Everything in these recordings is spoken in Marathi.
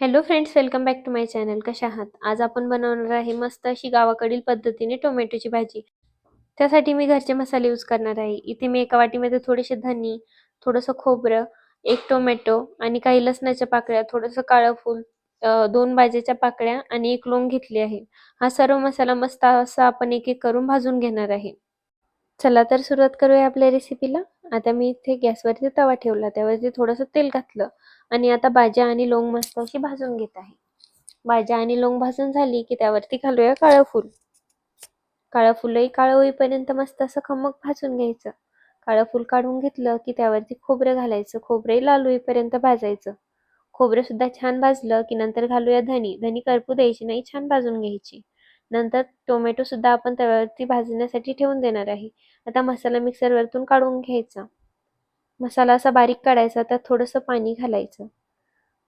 Hello friends welcome back to my channel कशा आहात? आज आपण बनवणार आहे मस्त अशी गावाकडील पद्धतीने टोमॅटोची भाजी. त्यासाठी मी घरचे मसाले यूज करणार आहे. इथे मी एका वाटीमध्ये थोडेसे धनी थोडंसं खोबरं एक टोमॅटो आणि काही लसणाच्या पाकळ्या थोडंसं काळं फूल दोन भाज्याच्या पाकळ्या आणि एक लोंग घेतली आहे. हा सर्व मसाला मस्त असा आपण एक एक करून भाजून घेणार आहे. चला तर सुरुवात करूया आपल्या रेसिपीला आता मी इथे गॅसवरती तवा ठेवला त्यावरती थोडंसं तेल घातलं आणि आता भाज्या आणि लोंग मस्त अशी भाजून घेत आहे. भाज्या आणि लोंग भाजून झाली की त्यावरती घालूया काळं फूल. काळं फुलही काळं होईपर्यंत मस्त असं खमक भाजून घ्यायचं. काळं फूल काढून घेतलं की त्यावरती खोबरं घालायचं खोबरंही लाल होईपर्यंत भाजायचं. खोबरं सुद्धा छान भाजलं की नंतर घालूया धनी धनी करपू द्यायची नाही छान भाजून घ्यायची. नंतर टोमॅटो सुद्धा आपण तव्यावरती भाजण्यासाठी ठेवून देणार आहे. आता मसाला मिक्सरवरतून काढून घ्यायचा. मसाला असा बारीक काढायचा त्यात थोडंसं पाणी घालायचं.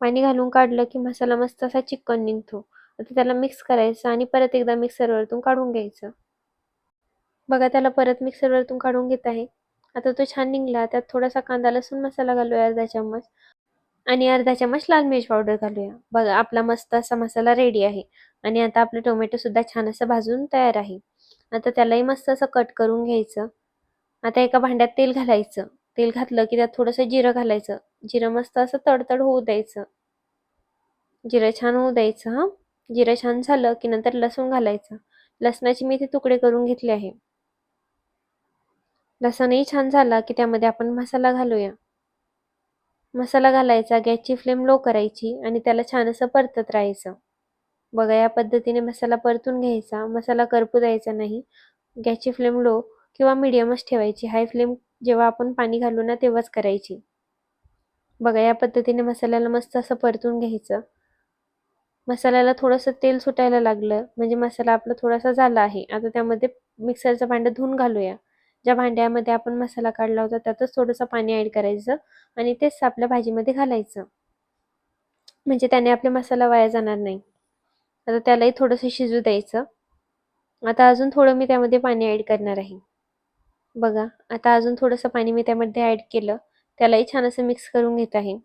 पाणी घालून काढलं की मसाला मस्त असा चिकन निघतो. आता त्याला मिक्स करायचं आणि परत एकदा मिक्सरवरतून काढून घ्यायचं. बघा त्याला परत मिक्सरवरतून काढून घेत आहे. आता तो छान निघला त्यात थोडासा कांदा लसूण मसाला घालूया अर्धा चम्मच. आणि अर्धा चम्मच लाल मिरच पावडर घालूया. बघा आपला मस्त असा मसाला रेडी आहे. आणि आता आपलं टोमॅटो सुद्धा छान असं भाजून तयार आहे. आता त्यालाही मस्त असं कट करून घ्यायचं. आता एका भांड्यात तेल घालायचं. तेल घातलं की त्यात थोडंसं जिरं घालायचं. जिरं मस्त असं तडतड होऊ द्यायचं. जिरं छान होऊ द्यायचं हां. जिरं छान झालं की नंतर लसूण घालायचं. लसणाची मी ते तुकडे करून घेतले आहे. लसणही छान झाला की त्यामध्ये आपण मसाला घालूया. मसाला घालायचा गॅसची फ्लेम लो करायची आणि त्याला छान असं परतत राहायचं. बघा या पद्धतीने मसाला परतून घ्यायचा. मसाला करपू द्यायचा नाही. गॅसची फ्लेम लो किंवा मिडियमच ठेवायची. हाय फ्लेम जेव्हा आपण पाणी घालू ना तेव्हाच करायची. बघा या पद्धतीने मसाल्याला मस्त असं परतून घ्यायचं. मसाल्याला थोडंसं तेल सुटायला लागलं. म्हणजे मसाला आपला थोडासा झाला आहे. आता त्यामध्ये मिक्सरचं भांडं धुवून घालूया. ज्या भांड्यामध्ये आपण मसाला काढला होता त्यातच थोडंसं पाणी ॲड करायचं आणि तेच आपल्या भाजीमध्ये घालायचं. म्हणजे त्याने आपला मसाला वाया जाणार नाही. आता त्यालाही थोडंसं शिजू द्यायचं. आता अजून थोडं मी त्यामध्ये पाणी ॲड करणार आहे. बघा आता अजून थोडंसं पाणी मी त्यामध्ये ॲड केलं. त्यालाही छान असं मिक्स करून घेत आहे.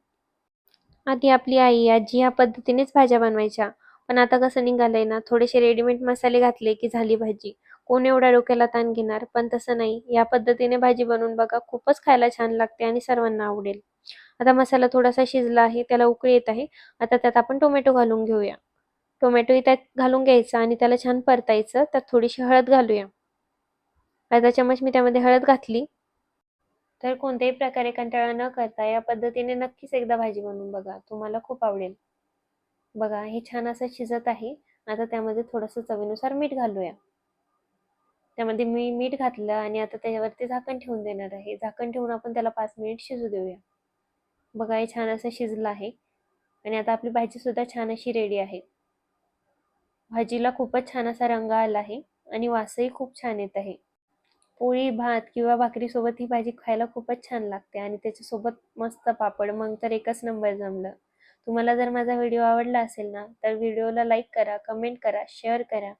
आधी आपली आई आजी ह्या पद्धतीनेच भाज्या बनवायच्या. पण आता कसं निघालंय ना थोडेसे रेडीमेड मसाले घातले की झाली भाजी. कोण एवढ्या डोक्याला ताण घेणार? पण तसं नाही. या पद्धतीने भाजी बनवून बघा खूपच खायला छान लागते आणि सर्वांना आवडेल. आता मसाला थोडासा शिजला आहे त्याला उकळी येत आहे. आता त्यात आपण टोमॅटो घालून घेऊया. टोमॅटोही त्यात घालून घ्यायचा आणि त्याला छान परतायचं. त्यात थोडीशी हळद घालूया. अर्धा चमच मी त्यामध्ये हळद घातली. तर कोणत्याही प्रकारे कंटाळा न करता या पद्धतीने नक्कीच एकदा भाजी बनवून बघा. तुम्हाला खूप आवडेल. बघा हे छान असं शिजत आहे. आता त्यामध्ये थोडंसं चवीनुसार मीठ घालूया. त्यामध्ये मी मीठ घातलं आणि आता त्याच्यावरती झाकण ठेवून देणार आहे. झाकण ठेवून आपण त्याला पाच मिनिट शिजू देऊया. बघा हे छान असं शिजलं आहे. आणि आता आपली भाजी सुद्धा छान अशी रेडी आहे. भाजीला खूपच छान असा रंग आला आहे आणि वासही खूप छान येत आहे. पोळी भात किंवा भाकरीसोबत ही भाजी खायला खूपच छान लागते आणि त्याच्यासोबत मस्त पापड मग तर एकच नंबर जमलं. तुम्हाला जर माझा व्हिडिओ आवडला असेल ना तर व्हिडिओला लाईक करा कमेंट करा शेअर करा.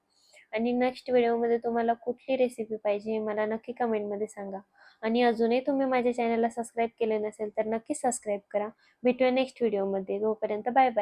आणि नेक्स्ट व्हिडिओमध्ये तुम्हाला कुठली रेसिपी पाहिजे हे मला नक्की कमेंटमध्ये सांगा. आणि अजूनही तुम्ही माझ्या चॅनलला सबस्क्राईब केले नसेल तर नक्की सबस्क्राईब करा. भेटूया नेक्स्ट व्हिडिओमध्ये जोपर्यंत बाय बाय